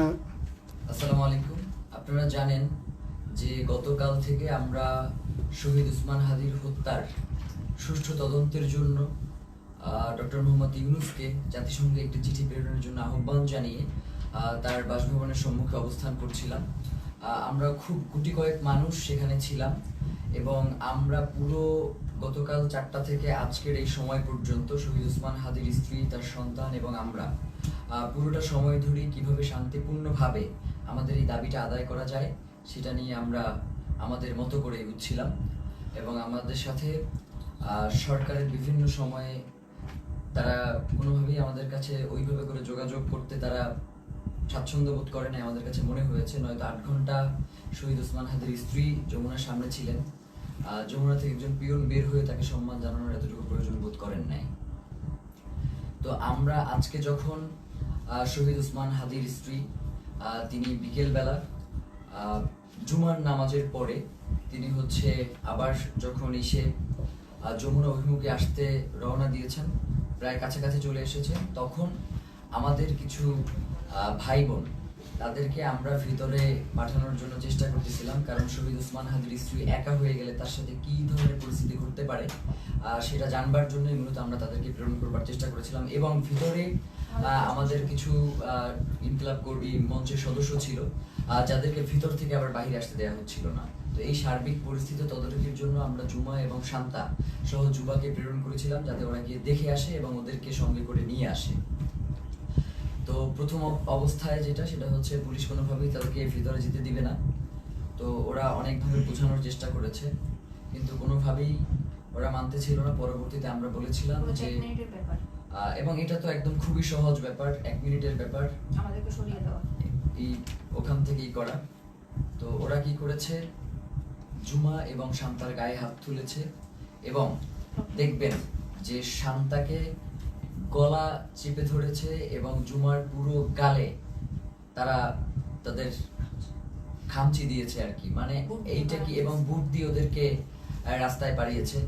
হ্যাঁ। আসসালামু আলাইকুম। আপনারা জানেন যে গতকাল থেকে আমরা শহীদ উসমান হাদির হত্যার সুষ্ঠু তদন্তের জন্য ডক্টর মোহাম্মদ ইউনুসকে জাতিসংঘে একটি চিঠি প্রেরণের জন্য আহ্বান জানিয়ে তার বাসভবনের সম্মুখে অবস্থান করছিলাম। আমরা খুব গুটি কয়েক মানুষ সেখানে ছিলাম এবং আমরা পুরো গতকাল চারটা থেকে আজকের এই সময় পর্যন্ত শহীদ উসমান হাদির স্ত্রী, তার সন্তান এবং আমরা। পুরোটা সময় ধরে কীভাবে শান্তিপূর্ণভাবে আমাদের এই দাবিটা আদায় করা যায়, সেটা নিয়ে আমরা আমাদের মতো করে উঠছিলাম এবং আমাদের সাথে সরকারের বিভিন্ন সময়ে তারা কোনোভাবেই আমাদের কাছে ওইভাবে করে যোগাযোগ করতে তারা স্বাচ্ছন্দ্য বোধ করে নাই আমাদের কাছে মনে হয়েছে। নয়তো আট ঘণ্টা শহীদ ওসমান হাদির স্ত্রী যমুনার সামনে ছিলেন। যমুনা থেকে একজন পিয়ন বের হয়ে তাকে সম্মান জানানোর এতটুকু প্রয়োজন বোধ করেন নাই। তো আমরা আজকে যখন শহীদ উসমান হাদির স্ত্রী তিনি বিকেলবেলা জুমার নামাজের পরে তিনি হচ্ছে আবার যখন এসে যমুনা অভিমুখে আসতে রওনা দিয়েছেন, প্রায় কাছাকাছি চলে এসেছে তখন আমাদের কিছু ভাই বোন তাদেরকে আমরা ভিতরে পাঠানোর জন্য চেষ্টা করতেছিলাম, কারণ শহীদ উসমান হাদির স্ত্রী একা হয়ে গেলে তার সাথে কি ধরনের পরিস্থিতি ঘটতে পারে সেটা জানবার জন্যই মূলত আমরা তাদেরকে প্রেরণ করবার চেষ্টা করেছিলাম। এবং ভিতরে আমাদের কিছু ইনকিলাব কর্মী মঞ্চের সদস্য ছিল যাদেরকে ভিতর থেকে আবার বাইরে আসতে দেওয়া হচ্ছিল না। তো এই সার্বিক পরিস্থিতি তদারকির জন্য আমরা জুমা এবং শান্তা সহ যুবাকে প্রেরণ করেছিলাম, যাতে ওরা গিয়ে দেখে আসে এবং ওদেরকে সঙ্গে করে নিয়ে আসে। প্রথম অবস্থায় যেটা সেটা হচ্ছে পুলিশ কোনোভাবেই তাদেরকে ভিতরে যেতে দিবে না। তো ওরা অনেকভাবে বোঝানোর চেষ্টা করেছে কিন্তু কোনোভাবেই ওরা মানতে ছিল না। পরবর্তীতে আমরা বলেছিলাম যে এবং এটা তো একদম খুবই সহজ ব্যাপার এক মিনিটের ব্যাপার। আমাদেরকে সরিয়ে দেওয়া। এই ওখান থেকেই করা। তো ওরা কি করেছে? জুমা এবং শান্তার গায়ে হাত তুলেছে। এবং দেখবেন যে শান্তাকে গলা চেপে ধরেছে এবং জুমার পুরো গালে তারা তাদের খামচি দিয়েছে আর কি। মানে এইটা কি এবং বুট দিয়ে ওদেরকে রাস্তায় পাঠিয়েছে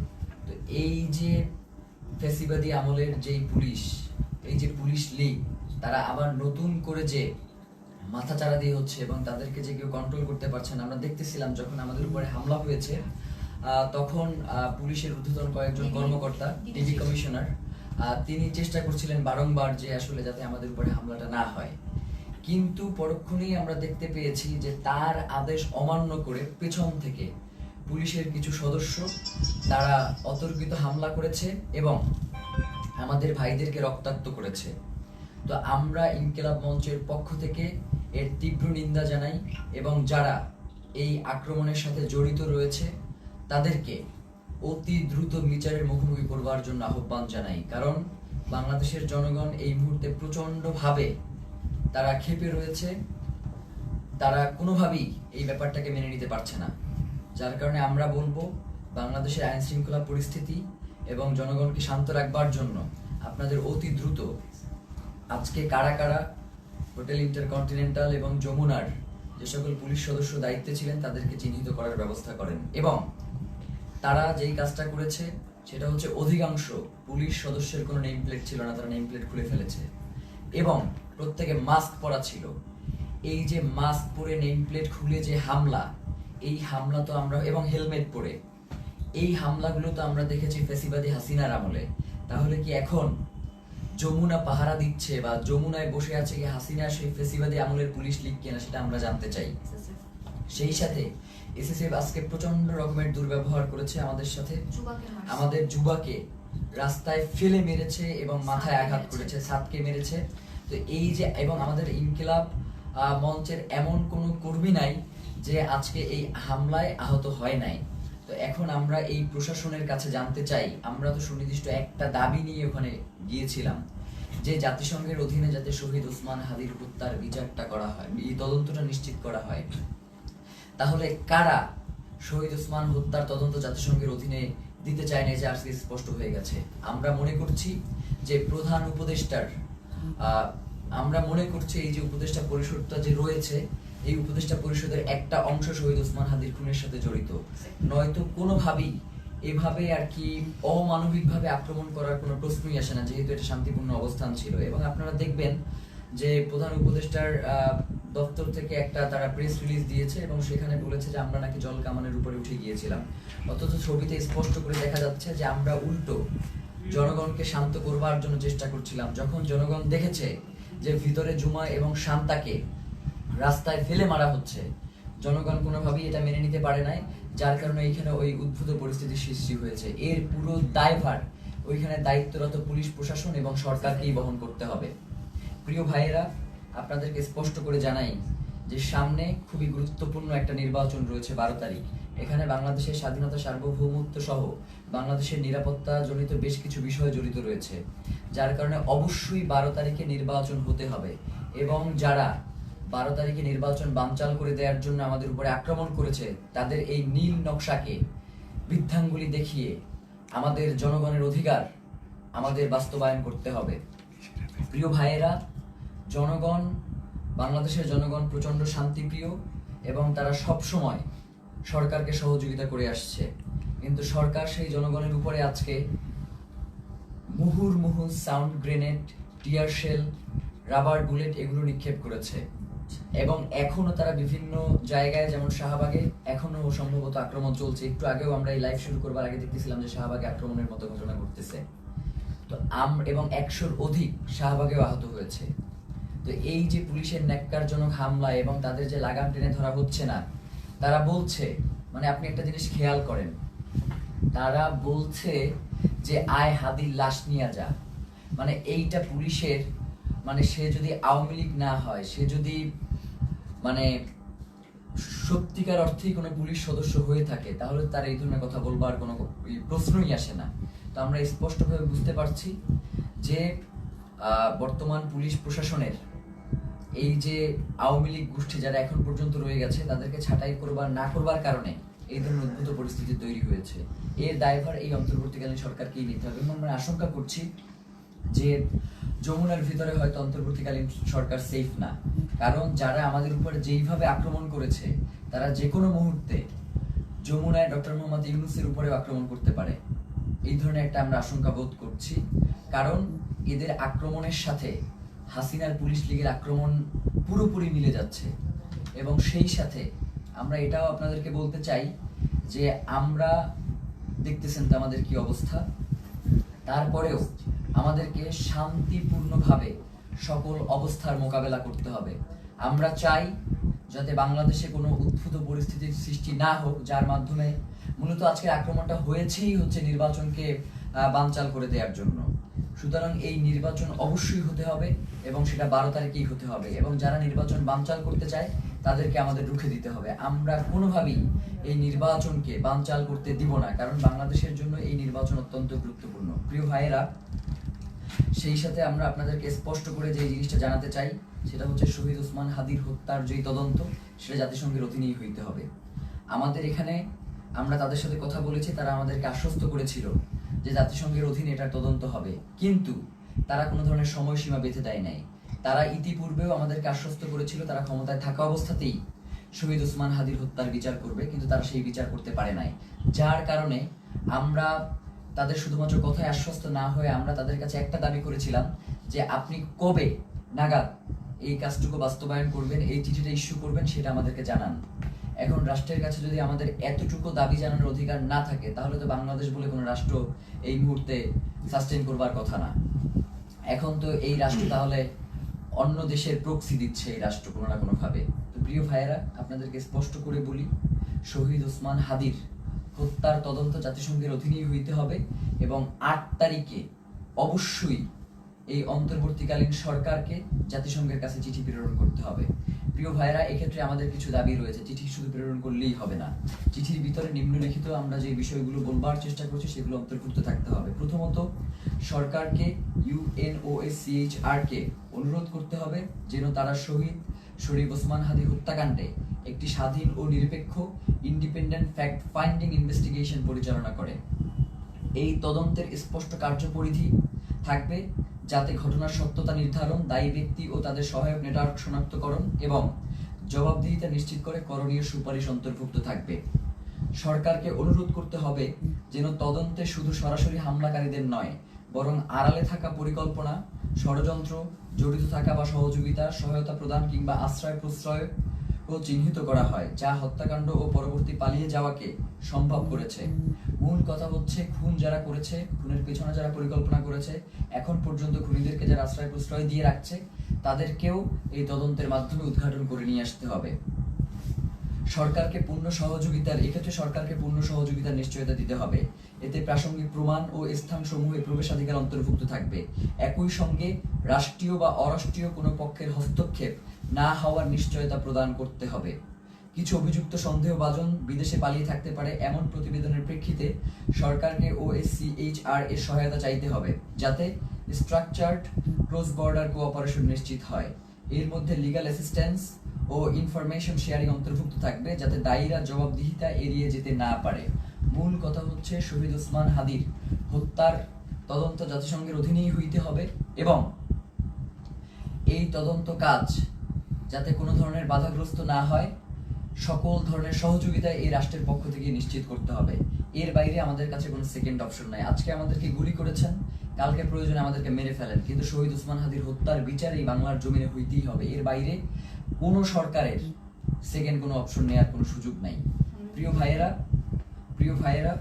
তো এই যে ফেসিবাদী আমলের যেই পুলিশ এই যে পুলিশ লীগ তারা আবার নতুন করে যে মাথা চারা দিয়ে হচ্ছে এবং তাদেরকে যে কেউ কন্ট্রোল করতে পারছে না আমরা দেখতেছিলাম যখন আমাদের উপরে হামলা হয়েছে আহ, তখন আহ, পুলিশের ঊর্ধ্বতন কয়েকজন কর্মকর্তা ডিবি কমিশনার তিনি চেষ্টা করছিলেন বারংবার যে আসলে যাতে আমাদের উপরে হামলাটা না হয়। কিন্তু পরক্ষণেই আমরা দেখতে পেয়েছি যে তার আদেশ অমান্য করে পেছন থেকে পুলিশের কিছু সদস্য তারা অতর্কিত হামলা করেছে এবং আমাদের ভাইদেরকে রক্তাক্ত করেছে। তো আমরা ইনকিলাব মঞ্চের পক্ষ থেকে এর তীব্র নিন্দা জানাই এবং যারা এই আক্রমণের সাথে জড়িত রয়েছে, তাদেরকে অতি দ্রুত বিচারের মুখোমুখি করবার জন্য আহ্বান জানাই। কারণ বাংলাদেশের জনগণ এই মুহূর্তে প্রচণ্ডভাবে তারা ক্ষেপে রয়েছে। তারা কোনোভাবেই এই ব্যাপারটাকে মেনে নিতে পারছে না। যার কারণে আমরা বলব, বাংলাদেশের আইন শৃঙ্খলা পরিস্থিতি এবং জনগণকে শান্ত রাখবার জন্য আপনাদের অতি দ্রুত আজকে কারা কারা হোটেল ইন্টারকন্টিনেন্টাল এবং যমুনার যে সকল পুলিশ সদস্য দায়িত্বে ছিলেন, তাদেরকে চিহ্নিত করার ব্যবস্থা করেন এবং তারা যেই কাজটা করেছে, সেটা হচ্ছে অধিকাংশ পুলিশ সদস্যের কোনো নেম প্লেট ছিল না, তারা নেম প্লেট খুলে ফেলেছে। এবং প্রত্যেকে মাস্ক পরা ছিল। এই যে মাস্ক পরে নেম প্লেট খুলে যে হামলা, এই হামলা তো আমরা, এবং হেলমেট পরে, এই হামলাগুলো তো আমরা দেখেছি ফেসিবাদী হাসিনার আমলে। তাহলে কি এখন যমুনা পাহারা দিচ্ছে বা যমুনায় বসে আছে কি হাসিনা সেই ফেসিবাদী আমলের পুলিশ লিগ কিনা সেটা আমরা জানতে চাই? সেই সাথে এসএসএফ আজকে প্রচণ্ড রকমের দুর্ব্যবহার করেছে আমাদের সাথে। আমাদের যুবাকে রাস্তায় ফেলে মেরেছে এবং মাথায় আঘাত করেছে সাতকে মেরেছে। তো এই যে এবং আমাদের ইনকিলাব মঞ্চের এমন কোনো কর্মী নাই যে আজকে এই হামলায় আহত হয় নাই। তো এখন আমরা এই প্রশাসনের কাছে জানতে চাই আমরা তো সুনির্দিষ্ট একটা দাবি নিয়ে ওখানে গিয়েছিলাম যে জাতিসংঘের অধীনে যাতে শহীদ ওসমান হাদির হত্যার বিচারটা করা হয় এই তদন্তটা নিশ্চিত করা হয়। তাহলে কারা শহীদ ওসমান হত্যার তদন্ত জাতিসংঘের অধীনে দিতে চায় না যে আজকে স্পষ্ট হয়ে গেছে? আমরা মনে করছি যে প্রধান উপদেষ্টার আমরা মনে করছি এই যে উপদেষ্টা পরিষদটা যে রয়েছে, এই উপদেষ্টা পরিষদের একটা অংশ শহীদ ওসমান হাদির খুনের সাথে জড়িত। নয়তো কোনোভাবেই এভাবে আর কি অমানবিকভাবে আক্রমণ করার কোনো প্রশ্নই আসে না, যেহেতু এটা শান্তিপূর্ণ অবস্থান ছিল। এবং আপনারা দেখবেন যে প্রধান উপদেষ্টার দপ্তর থেকে একটা তারা প্রেস রিলিজ দিয়েছে এবং সেখানে বলেছে যে আমরা নাকি জল কামানের উপরে উঠে গিয়েছিলাম। অথচ ছবিতে স্পষ্ট করে দেখা যাচ্ছে যে আমরা উল্টো জনগণকে শান্ত করবার জন্য চেষ্টা করছিলাম। যখন জনগণ দেখেছে যে ভিতরে জুমা এবং শান্তাকে রাস্তায় ফেলে মারা হচ্ছে, জনগণ কোনোভাবেই এটা মেনে নিতে পারে নাই, যার কারণে এইখানে ওই উদ্ভূত পরিস্থিতির সৃষ্টি হয়েছে। এর পুরো দায়ভার ওইখানে দায়িত্বরত পুলিশ, প্রশাসন এবং সরকারকেই বহন করতে হবে। প্রিয় ভাইয়েরা আপনাদেরকে স্পষ্ট করে জানাই যে সামনে খুবই গুরুত্বপূর্ণ একটা নির্বাচন রয়েছে বারো তারিখ। এখানে বাংলাদেশের স্বাধীনতা সার্বভৌমত্ব সহ বাংলাদেশের নিরাপত্তা জনিত বেশ কিছু বিষয় জড়িত রয়েছে, যার কারণে অবশ্যই বারো তারিখে নির্বাচন হতে হবে এবং যারা বারো তারিখে নির্বাচন বানচাল করে দেওয়ার জন্য আমাদের উপরে আক্রমণ করেছে, তাদের এই নীল নকশাকে বৃদ্ধাঙ্গুলি দেখিয়ে আমাদের জনগণের অধিকার আমাদের বাস্তবায়ন করতে হবে। প্রিয় ভাইয়েরা জনগণ, বাংলাদেশের জনগণ প্রচণ্ড শান্তিপ্রিয় এবং তারা সব সময় সরকারকে সহযোগিতা করে আসছে। কিন্তু সরকার সেই জনগণের উপরে আজকে মুহুর্মুহু sound grenade, tear shell, rubber bullet এগুলো নিক্ষেপ করেছে। এবং এখনও তারা বিভিন্ন জায়গায়, যেমন শাহবাগে এখনও সম্ভবত আক্রমণ চলছে। একটু আগেও আমরা এই লাইভ শুরু করবার আগে দেখতেছিলাম যে শাহবাগে আক্রমণের মতো ঘটনা ঘটতেছে। তো আম এবং একশোর অধিক শাহবাগেও আহত হয়েছে। তো এই যে পুলিশের ন্যাক্কারজনক হামলা এবং তাদের যে লাগাম টেনে ধরা হচ্ছে না, তারা বলছে মানে আপনি একটা জিনিস খেয়াল করেন, তারা বলছে যে, আয় হাদির লাশ নিয়ে যা। মানে এইটা পুলিশের মানে সে যদি আওয়ামী লীগ না হয়, সে যদি মানে সত্যিকার অর্থেই কোনো পুলিশ সদস্য হয়ে থাকে, তাহলে তার এই ধরনের কথা বলবার কোনো প্রশ্নই আসে না। তো আমরা স্পষ্টভাবে বুঝতে পারছি যে বর্তমান পুলিশ প্রশাসনের এই যে আওয়ামী লীগ গোষ্ঠী যারা এখন পর্যন্ত রয়ে গেছে, তাদেরকে ছাঁটাই করবার, না করবার কারণে এই ধরনের উদ্ভূত পরিস্থিতি তৈরি হয়েছে। এর দায়ভার এই অন্তর্বর্তীকালীন সরকারকেই নিতে হবে। এবং আমরা আশঙ্কা করছি যে যমুনার ভিতরে হয়তো অন্তর্বর্তীকালীন সরকার সেফ না। কারণ যারা আমাদের উপরে যেইভাবে আক্রমণ করেছে, তারা যে কোনো মুহূর্তে যমুনায় ডক্টর মোহাম্মদ ইউনুসের উপরেও আক্রমণ করতে পারে। এই ধরনের একটা আমরা আশঙ্কা বোধ করছি। কারণ এদের আক্রমণের সাথে হাসিনার পুলিশ লীগের আক্রমণ পুরোপুরি মিলে যাচ্ছে। এবং সেই সাথে আমরা এটাও আপনাদেরকে বলতে চাই যে আমরা দেখতেছেন তো আমাদের কি অবস্থা। তারপরেও আমাদেরকে শান্তিপূর্ণভাবে সকল অবস্থার মোকাবেলা করতে হবে। আমরা চাই যাতে বাংলাদেশে কোনো উদ্ভূত পরিস্থিতির সৃষ্টি না হোক, যার মাধ্যমে মূলত আজকের আক্রমণটা হয়েছেই হচ্ছে নির্বাচনকে বানচাল করে দেওয়ার জন্য। সুতরাং এই নির্বাচন অবশ্যই হতে হবে এবং সেটা বারো তারিখেই হতে হবে এবং যারা নির্বাচন বানচাল করতে চায়, তাদেরকে আমাদের রুখে দিতে হবে। আমরা কোনোভাবেই এই নির্বাচনকে বানচাল করতে দিব না, কারণ বাংলাদেশের জন্য এই নির্বাচন অত্যন্ত গুরুত্বপূর্ণ। প্রিয় ভাইয়েরা, সেই সাথে আমরা আপনাদেরকে স্পষ্ট করে যে জিনিসটা জানাতে চাই, সেটা হচ্ছে শহীদ ওসমান হাদির হত্যার যেই তদন্ত, সেটা জাতিসংঘের অধীনেই হইতে হবে। আমাদের এখানে আমরা তাদের সাথে কথা বলেছি, তারা আমাদেরকে আশ্বস্ত করেছিল যে জাতিসংঘের অধীনে এটার তদন্ত হবে। কিন্তু তারা কোনো ধরনের সময়সীমা বেঁধে দেয় নাই। তারা ইতিপূর্বেও আমাদেরকে আশ্বস্ত করেছিল তারা ক্ষমতায় থাকা অবস্থাতেই শহীদ ওসমান হাদির হত্যার বিচার করবে, কিন্তু তারা সেই বিচার করতে পারে নাই। যার কারণে আমরা তাদের শুধুমাত্র কথায় আশ্বস্ত না হয়ে আমরা তাদের কাছে একটা দাবি করেছিলাম যে আপনি কবে নাগাদ এই কাজটুকু বাস্তবায়ন করবেন, এই চিঠিটা ইস্যু করবেন, সেটা আমাদেরকে জানান। এখন রাষ্ট্রের কাছে যদি আমাদের এতটুকু দাবি জানানোর অধিকার না থাকে, তাহলে তো বাংলাদেশ বলে কোনো রাষ্ট্র এই মুহূর্তে সাস্টেন করবার কথা না। এখন তো এই রাষ্ট্র তাহলে অন্য দেশের প্রক্সি দিচ্ছে এই রাষ্ট্র কোনো না কোনো ভাবে তো প্রিয় ভাইয়েরা, আপনাদেরকে স্পষ্ট করে বলি, শহীদ ওসমান হাদির হত্যার তদন্ত জাতিসংঘের অধীনেই হইতে হবে এবং আট তারিখে অবশ্যই এই অন্তর্বর্তীকালীন সরকারকে জাতিসংঘের কাছে চিঠি প্রেরণ করতে হবে। প্রিয় ভাইরা এক্ষেত্রে আমাদের কিছু দাবি রয়েছে। চিঠি শুধু প্রেরণ করলেই হবে না। চিঠির ভিতরে নিম্নলিখিত আমরা যে বিষয়গুলো বলবার চেষ্টা করছি, সেগুলো অন্তর্ভুক্ত থাকতে হবে। প্রথমত, সরকারকে ইউএনওএসিএইচআর কে অনুরোধ করতে হবে যেন তারা শহীদ শরীফ ওসমান হাদি হত্যাকাণ্ডে একটি স্বাধীন ও নিরপেক্ষ ইন্ডিপেন্ডেন্ট ফ্যাক্ট ফাইন্ডিং ইনভেস্টিগেশন পরিচালনা করে। এই তদন্তের স্পষ্ট কার্যপরিধি থাকবে যাতে ঘটনার সত্যতা নির্ধারণ, দায়ী ব্যক্তি ও তাদের সহায়ক নেটওয়ার্ক শনাক্তকরণ এবং জবাবদিহিতা নিশ্চিত করে করণীয় সুপারিশ অন্তর্ভুক্ত থাকবে। সরকারকে অনুরোধ করতে হবে যেন তদন্তে শুধু সরাসরি হামলাকারীদের নয়, বরং আড়ালে থাকা পরিকল্পনা, ষড়যন্ত্র, জড়িত থাকা বা সহযোগিতা, সহায়তা প্রদান কিংবা আশ্রয় প্রশ্রয় চিহ্নিত করা হয়, যা হত্যাকাণ্ড ও পরবর্তী পালিয়ে যাওয়াকে সম্ভব করেছে। মূল কথা হচ্ছে খুন যারা করেছে, খুনের পেছনে যারা পরিকল্পনা করেছে, এখন পর্যন্ত খুনিদেরকে যারা আশ্রয় প্রশ্রয় দিয়ে রাখছে, তাদেরকেও এই তদন্তের মাধ্যমে উদ্ঘাটন করে নিয়ে আসতে হবে। সরকারকে পূর্ণ সহযোগিতার, এক্ষেত্রে সরকারকে পূর্ণ সহযোগিতার নিশ্চয়তা দিতে হবে। এতে প্রাসঙ্গিক প্রমাণ ও স্থানসমূহে প্রবেশাধিকার অন্তর্ভুক্ত থাকবে। একই সঙ্গে রাষ্ট্রীয় বা অরাষ্ট্রীয় কোনো পক্ষের হস্তক্ষেপ না হওয়ার নিশ্চয়তা প্রদান করতে হবে। কিছু অভিযুক্ত সন্দেহভাজন বিদেশে পালিয়ে থাকতে পারে এমন প্রতিবেদনের প্রেক্ষিতে সরকারকে ওএসসিএইচআর এর সহায়তা চাইতে হবে, যাতে স্ট্রাকচার্ড ক্রস বর্ডার কোঅপারেশন নিশ্চিত হয়। এর মধ্যে লিগাল অ্যাসিস্ট্যান্স ও ইনফরমেশন শেয়ারিং অন্তর্ভুক্ত থাকবে, যাতে দায়ীরা জবাবদিহিতা এড়িয়ে যেতে না পারে। মূল কথা হচ্ছে শহীদ ওসমান হাদির হত্যার তদন্ত জাতিসংঘের অধীনেই হইতে হবে এবং এই তদন্ত কাজ যাতে কোনো ধরনের বাধাগ্রস্ত না হয়, সকল ধরনের সহযোগিতা এই রাষ্ট্রের পক্ষ থেকে নিশ্চিত করতে হবে। এর বাইরে আমাদের কাছে কোনো সেকেন্ড অপশন নাই। আজকে আমাদেরকে গুলি করেছেন, কালকে প্রয়োজনে আমাদেরকে মেরে ফেলেন। কিন্তু শহীদ ওসমান হাদির হত্যার বিচার এই বাংলার জমিনে হইতেই হবে। এর বাইরে কোনো সরকারের সেকেন্ড কোনো অপশন নেওয়ার কোনো সুযোগ নাই। প্রিয় ভাইয়েরা প্রিয় ভাইয়েরা,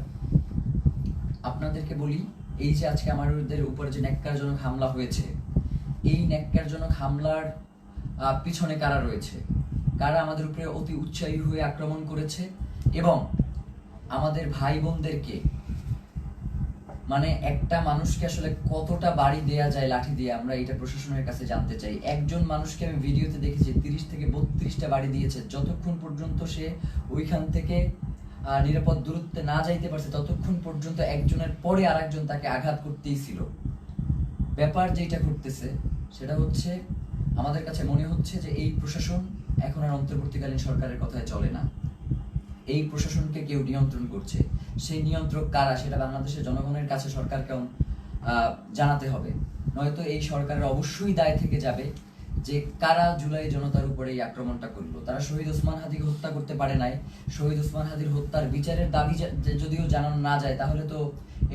আপনাদেরকে বলি, এই যে আজকে আমাদের উপরে যে ন্যাক্কারজনক হামলা হয়েছে, এই ন্যাক্কারজনক হামলার পিছনে কারা রয়েছে? কারা আমাদের উপরে অতি উৎসাহী হয়ে আক্রমণ করেছে? এবং আমাদের ভাই বোনদেরকে মানে একটা মানুষকে আসলে কতটা বাড়ি দেয়া যায়, লাঠি দিয়ে আমরা এটা প্রশাসনের কাছে জানতে চাই। একজন মানুষকে আমি ভিডিওতে দেখেছি, তিরিশ থেকে বত্রিশটা বাড়ি দিয়েছে। যতক্ষণ পর্যন্ত সে ওইখান থেকে নিরাপদ দূরত্বে না যাইতে পারছে, ততক্ষণ পর্যন্ত একজনের পরে আরেকজন তাকে আঘাত করতেই ছিল। ব্যাপার যেটা ঘটতেছে, সেটা হচ্ছে আমাদের কাছে মনে হচ্ছে যে এই প্রশাসন এখন আর অন্তর্বর্তীকালীন সরকারের কথায় চলে না। এই প্রশাসনকে কেউ নিয়ন্ত্রণ করছে। সেই নিয়ন্ত্রক কারা সেটা বাংলাদেশের জনগণের কাছে সরকারকে জানাতে হবে। নয়তো এই সরকারের অবশ্যই দায় থেকে যাবে যে কারা জুলাই জনতার উপরে এই আক্রমণটা করল। তারা শহীদ ওসমান হাদিকে হত্যা করতে পারে নাই। শহীদ ওসমান হাদির হত্যার বিচারের দাবি যদিও জানানো না যায়, তাহলে তো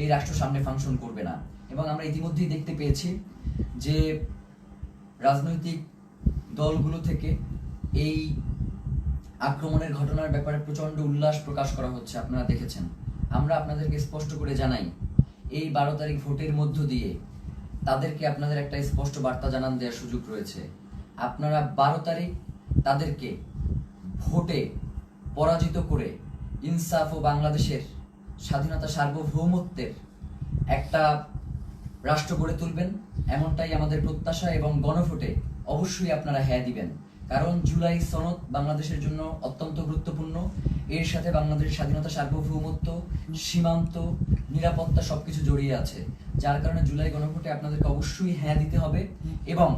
এই রাষ্ট্র সামনে ফাংশন করবে না। এবং আমরা ইতিমধ্যেই দেখতে পেয়েছি যে রাজনৈতিক দলগুলো থেকে এই আক্রমণের ঘটনার ব্যাপারে প্রচণ্ড উল্লাস প্রকাশ করা হচ্ছে, আপনারা দেখেছেন। আমরা আপনাদেরকে স্পষ্ট করে জানাই, এই বারো তারিখ ভোটের মধ্য দিয়ে তাদেরকে আপনাদের একটা স্পষ্ট বার্তা জানান দেওয়ার সুযোগ রয়েছে। আপনারা বারো তারিখ তাদেরকে ভোটে পরাজিত করে ইনসাফ ও বাংলাদেশের স্বাধীনতা সার্বভৌমত্বের একটা রাষ্ট্র গড়ে তুলবেন, এমনটাই আমাদের প্রত্যাশা এবং গণভোটে অবশ্যই আপনারা হ্যাঁ দিবেন। কারণ জুলাই সনদ বাংলাদেশের জন্য অত্যন্ত গুরুত্বপূর্ণ। এর সাথে বাংলাদেশের স্বাধীনতা সার্বভৌমত্ব, সীমান্ত, নিরাপত্তা সবকিছু জড়িয়ে আছে। যার কারণে জুলাই গণভোটে আপনাদেরকে অবশ্যই হ্যাঁ দিতে হবে এবং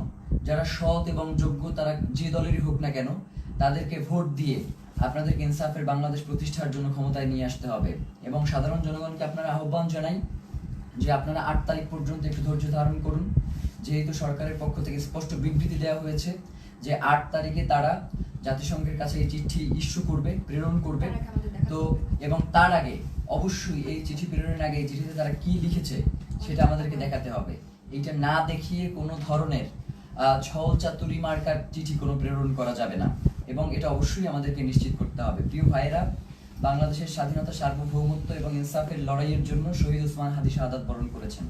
যারা সৎ এবং যোগ্য তারা যে দলেরই হোক না কেন, তাদেরকে ভোট দিয়ে আপনাদেরকে ইনসাফের বাংলাদেশ প্রতিষ্ঠার জন্য ক্ষমতায় নিয়ে আসতে হবে। এবং সাধারণ জনগণকে আপনারা আহ্বান জানাই যে আপনারা আট তারিখ পর্যন্ত একটু ধৈর্য ধারণ করুন। যেহেতু সরকারের পক্ষ থেকে স্পষ্ট বিবৃতি দেওয়া হয়েছে যে আট তারিখে তারা জাতিসংঘের কাছে এই চিঠি ইস্যু করবে প্রেরণ করবে। তো এবং তার আগে অবশ্যই এই চিঠি প্রেরণের আগে এই চিঠিতে তারা কি লিখেছে সেটা আমাদেরকে দেখাতে হবে। এইটা না দেখিয়ে কোনো ধরনের ছল চাতুরি মার্কার চিঠি কোনো প্রেরণ করা যাবে না। এবং এটা অবশ্যই আমাদেরকে নিশ্চিত করতে হবে। প্রিয় ভাইয়েরা বাংলাদেশের স্বাধীনতা সার্বভৌমত্ব এবং ইনসাফের লড়াইয়ের জন্য শহীদ ওসমান হাদি শাহাদাত বরণ করেছেন।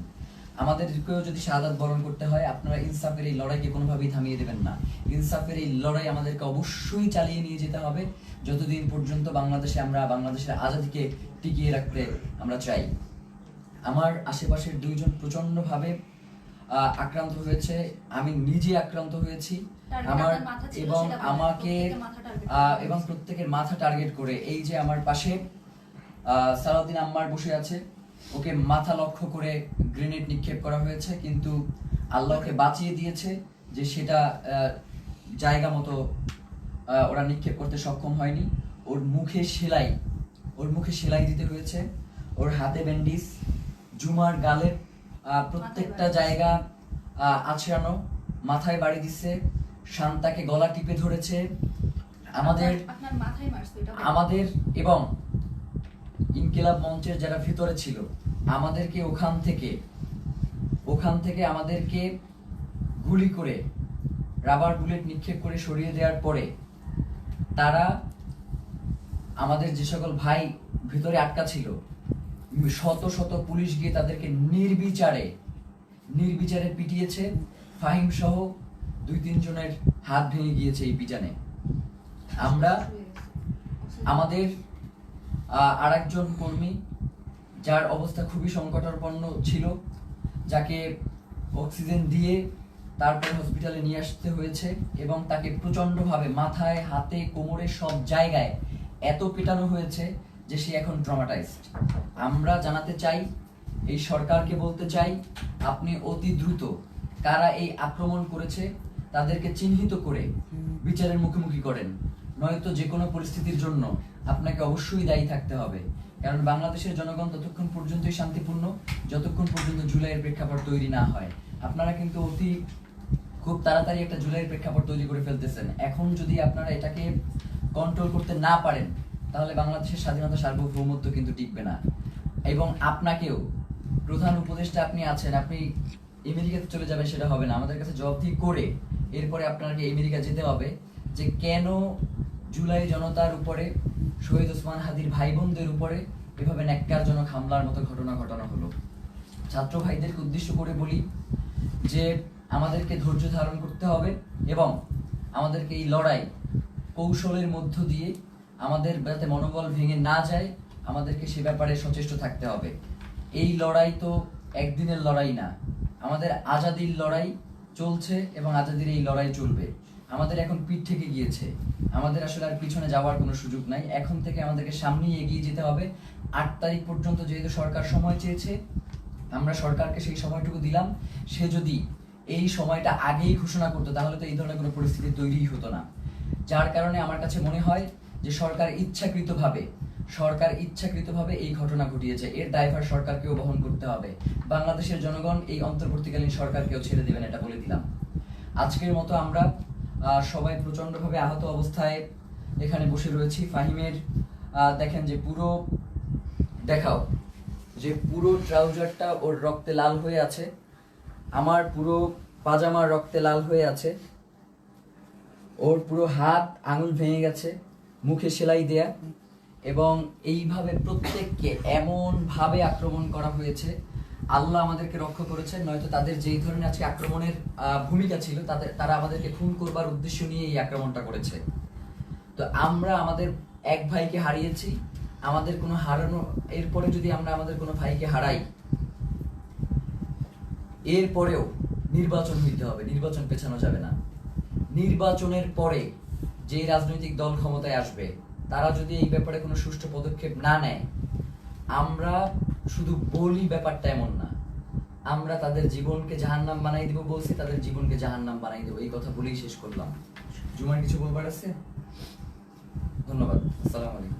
আমাদেরকেও যদি শাহাদাত বরণ করতে হয় আপনারা ইনসাফের এই লড়াইকে কোনোভাবেই থামিয়ে দেবেন না। ইনসাফের এই লড়াই আমাদেরকে অবশ্যই চালিয়ে নিয়ে যেতে হবে। যতদিন পর্যন্ত বাংলাদেশে আমরা বাংলাদেশের আজাদিকে টিকিয়ে রাখতে আমরা চাই। আমার আশেপাশের দুইজন প্রচন্ডভাবে আহ, আক্রান্ত হয়েছে আমি নিজে আক্রান্ত হয়েছি। আমার এবং আমাকে এবং প্রত্যেকের মাথা টার্গেট করে এই যে আমার পাশে সালাউদ্দিন আম্মার বসে আছে। ওকে মাথা লক্ষ্য করে গ্রেনেড নিক্ষেপ করা হয়েছে কিন্তু আল্লাহকে বাঁচিয়ে দিয়েছে যে সেটা জায়গা মতো ওরা নিক্ষেপ করতে সক্ষম হয়নি। ওর মুখে সেলাই ওর মুখে সেলাই দিতে হয়েছে। ওর হাতে ব্যান্ডিজ জুমার গালের আহ, প্রত্যেকটা জায়গা আছড়ানো মাথায় বাড়ি দিচ্ছে শান্তাকে গলা টিপে ধরেছে আমাদের। আমাদের এবং ইনকিলাব মঞ্চের যারা ভিতরে ছিল আমাদেরকে ওখান থেকে ওখান থেকে আমাদেরকে গুলি করে রাবার বুলেট নিক্ষেপ করে সরিয়ে দেওয়ার পরে তারা আমাদের যে সকল ভাই ভিতরে আটকা ছিল শত শত পুলিশ গিয়ে তাদেরকে নির্বিচারে নির্বিচারে পিটিয়েছে। ফাহিম সহ দুই তিনজনের হাত ভেঙে গিয়েছে এই পিটানে। আমরা, আমাদের আর একজন কর্মী, যার অবস্থা খুবই সংকটাপন্ন ছিল, যাকে অক্সিজেন দিয়ে তারপর হসপিটালে নিয়ে আসতে হয়েছে এবং তাকে প্রচন্ডভাবে মাথায়, হাতে, কোমরে সব জায়গায় এত পেটানো হয়েছে যে সে এখন ট্রমাটাইজড আমরা জানাতে চাই, এই সরকারকে বলতে চাই, আপনি অতি দ্রুত কারা এই আক্রমণ করেছে তাদেরকে চিহ্নিত করে বিচারের মুখোমুখি করেন। নয়তো যে কোনো পরিস্থিতির জন্য আপনাকে অবশ্যই দায়ী থাকতে হবে। কারণ বাংলাদেশের জনগণ ততক্ষণ পর্যন্তই শান্তিপূর্ণ, যতক্ষণ পর্যন্ত জুলাইয়ের প্রেক্ষাপট তৈরি না হয়। আপনারা কিন্তু অতি খুব তাড়াতাড়ি একটা জুলাইয়ের প্রেক্ষাপট তৈরি করে ফেলতেছেন। এখন যদি আপনারা এটাকে কন্ট্রোল করতে না পারেন তাহলে বাংলাদেশের স্বাধীনতা সার্বভৌমত্ব কিন্তু টিকবে না। এবং আপনাকেও, প্রধান উপদেষ্টা আপনি আছেন, আপনি আমেরিকাতে চলে যাবেন সেটা হবে না। আমাদের কাছে জবাবদিহি করে এরপরে আপনাকে আমেরিকা যেতে হবে যে কেন জুলাই জনতার উপরে, শহীদ ওসমান হাদির ভাই বোনদের উপরে এভাবে ন্যাক্কারজনক হামলার মতো ঘটনা ঘটানো হলো। ছাত্র ভাইদেরকে উদ্দেশ্য করে বলি যে আমাদেরকে ধৈর্য ধারণ করতে হবে এবং আমাদেরকে এই লড়াই কৌশলের মধ্য দিয়ে আমাদের যাতে মনোবল ভেঙে না যায়, আমাদেরকে সে ব্যাপারে সচেষ্ট থাকতে হবে। এই লড়াই তো একদিনের লড়াই না। আমাদের আজাদির লড়াই চলছে এবং আজাদির এই লড়াই চলবে। আমাদের এখন পিঠ থেকে গিয়েছে। আমাদের আসলে আর পিছনে যাওয়ার কোনো সুযোগ নাই। এখন থেকে আমাদেরকে সামনেই এগিয়ে যেতে হবে। আট তারিখ পর্যন্ত যেহেতু সরকার সময় চেয়েছে, আমরা সরকারকে সেই সময়টুকু দিলাম। সে যদি এই সময়টা আগেই ঘোষণা করতো, তাহলে তো এই ধরনের কোনো পরিস্থিতি তৈরিই হতো না। যার কারণে আমার কাছে মনে হয় যে সরকার ইচ্ছাকৃতভাবে সরকার ইচ্ছাকৃতভাবে এই ঘটনা ঘটিয়েছে। এর দায়ভার সরকারকেও বহন করতে হবে। বাংলাদেশের জনগণ এই অন্তর্বর্তীকালীন সরকারকেও ছেড়ে দেবেন এটা বলে দিলাম। আজকের মতো আমরা সবাই প্রচন্ডভাবে আহত অবস্থায় এখানে বসে রয়েছি। ফাহিমের দেখেন যে পুরো, দেখাও, যে পুরো ট্রাউজারটা ওর রক্তে লাল হয়ে আছে। আমার পুরো পাজামার রক্তে লাল হয়ে আছে। ওর পুরো হাত, আঙুল ভেঙে গেছে। মুখে সেলাই দেয়া এবং এইভাবে প্রত্যেককে এমন ভাবে আক্রমণ করা হয়েছে। আল্লাহ আমাদেরকে রক্ষা করেছেন, নয়তো তাদের যেই ধরনের আজকে আক্রমণের ভূমিকা ছিল, তাদের, তারা আমাদেরকে খুন করবার উদ্দেশ্য নিয়ে এই আক্রমণটা করেছে। তো আমরা আমাদের এক ভাইকে হারিয়েছি, আমাদের কোনো হারানো, এরপরে যদি আমরা আমাদের কোনো ভাইকে হারাই, এরপরেও নির্বাচন হইতে হবে, নির্বাচন পেছানো যাবে না। নির্বাচনের পরে যে রাজনৈতিক দল ক্ষমতায় আসবে, তারা যদি এই ব্যাপারে কোনো সুষ্ঠু পদক্ষেপ না নেয়, আমরা শুধু বলি ব্যাপারটা এমন না। আমরা তাদের জীবনকে জাহান্নাম বানাই দেবো বলছি, তাদের জীবনকে জাহান্নাম বানাই দেবো। এই কথা বলেই শেষ করলাম। জুমার কিছু বলবার আছে? ধন্যবাদ। আসসালামু আলাইকুম।